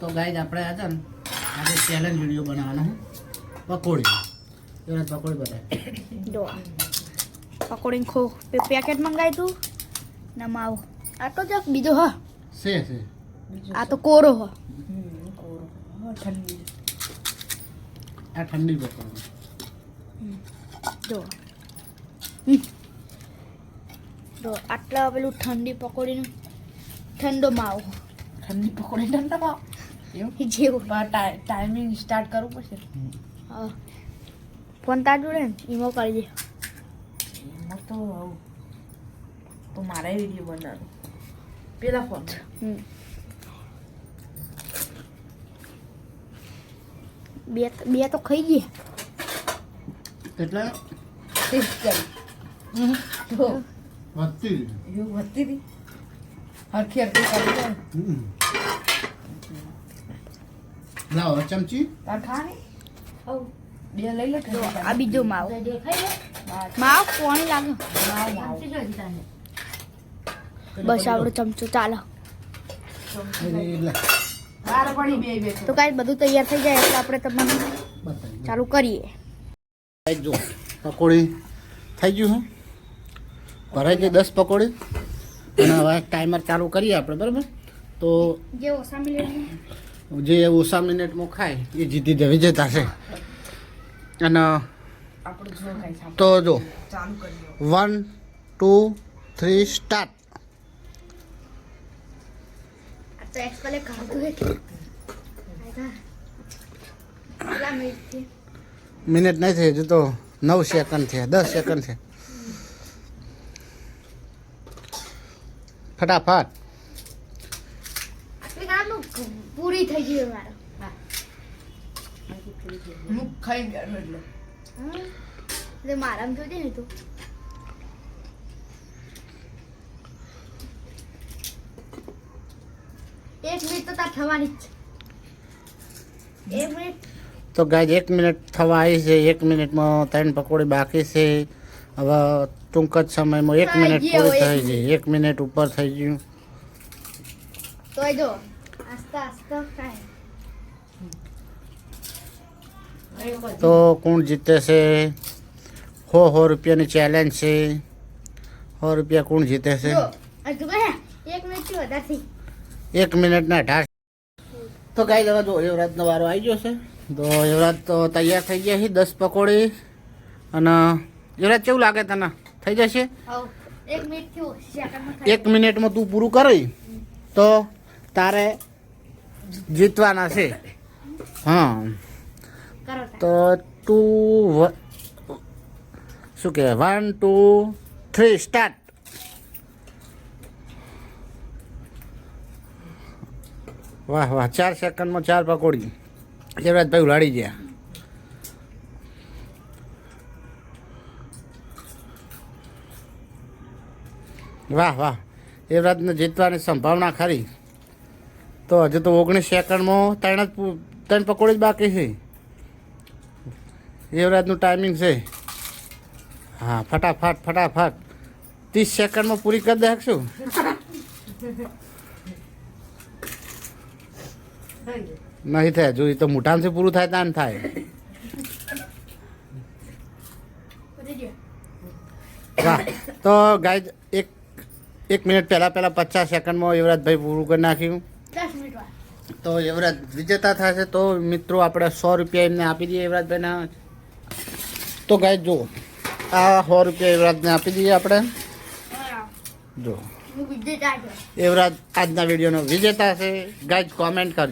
તો ગાઈઝ આપણે આ છે ને આજે ચેલેન્જ વીડિયો બનાવવાનો છે. પકોડી. એવા પકોડી બતાવે જો પકોડી ખો. પેકેટ મંગાવી તું? ને માવો. આ તો જક બીજો હા. છે છે. આ તો કોરો હ. ઠંડી. આ ઠંડી પકોડી. જો હમ. જો આટલા પેલું ઠંડી પકોડીનું ઠંડો માવો. ઠંડી પકોડી ઠંડો એવું જેવું. ટાઈમિંગ સ્ટાર્ટ કરવું પડશે. હા. ફોન તાર જોડે ઈમો કરી દે. એમાં તો આવું. તો મારે વીડિયો બનાવો પેલા ફોન બે બે તો ખાઈ ગઈ. એટલે ટેસ્ટ કરી જો વધતી એવું વધતી હતી હરખી હરખી કરી. લાવો ચમચી. બે લઈ લે આ બીજો માવ. માવ કોણ લાગે. બસ આવડો ચમચો ચાલો. તો કાંઈ બધું તૈયાર થઈ જાય એટલે આપણે તમને ચાલુ કરીએ. જો પકોડી થઈ ગયું હું. ભરાઈ ગઈ દસ પકોડી. અને હવે ટાઈમર ચાલુ કરીએ આપણે બરાબર? તો જે મિલે જે ઓછા મિનિટમાં ખાય એ જીતી જ વિજેતા છે. અને તો જો ચાલુ કરી દો. One two three start. Minute નહીં થઈ હજુ તો નવ સેકન્ડ છે દસ સેકન્ડ છે ફટાફટ. આટલી પૂરી થઈ ગઈ મારો હું. ખાઈ ગયો એટલે. એટલે મારામ જોજે ને તું. એક મિનિટ તો તાર થવાની જ છે. એક મિનિટ. તો ગાય એક મિનિટ થવા આવી છે એક મિનિટમાં ત્રણ પકોડી બાકી છે. હવે ટૂંક જ સમયમાં એક મિનિટ પૂરી થઈ ગઈ. એક મિનિટ ઉપર થઈ ગયું. તો જો. તો કોણ જીતે છે? સો સો રૂપિયાની ચેલેન્જ છે. સો રૂપિયા કોણ જીતે છે? એક મિનિટના અઢાર તો ગાય હવે જો યુવરાજનો વારો આવી ગયો છે. તો યુવરાજ તો તૈયાર થઈ ગયા છે દસ પકોડી. અને યુવરાજ કેવું લાગે તને? થઈ જશે? એક મિનિટથી એક મિનિટમાં તું પૂરું કરી તો તારે જીતવાના છે. હા. તો ટુ શું કહેવાય? વન ટુ થ્રી સ્ટાર્ટ વાહ વાહ. ચાર સેકન્ડમાં ચાર પકોડી. યુવરાજભાઈ ઉલાડી ગયા. વાહ વાહ. યુવરાજને જીતવાની સંભાવના ખરી. તો હજુ તો ઓગણીસ સેકન્ડમાં ત્રણ જ ત્રણ પકોડી જ બાકી છે. યુવરાજનું ટાઈમિંગ છે. હા, ફટાફટ ફટાફટ. ત્રીસ સેકન્ડમાં પૂરી કરી દે નહીં થાય, જો એ તો મોટામાંથી પૂરું થાય, તાન થાય. હા તો ગાય એક એક મિનિટ પહેલાં પહેલાં પચાસ સેકન્ડમાં યુવરાજભાઈ પૂરું કરી નાખ્યું. તો યુવરાજ વિજેતા થશે તો મિત્રો આપણે સો રૂપિયા એમને આપી દઈએ યુવરાજભાઈના તો ગાય જો આ સો રૂપિયા યુવરાજને આપી દઈએ આપણે. જો યુવરાજ આજના વિડીયોનો વિજેતા છે. ગાય કોમેન્ટ કરજો.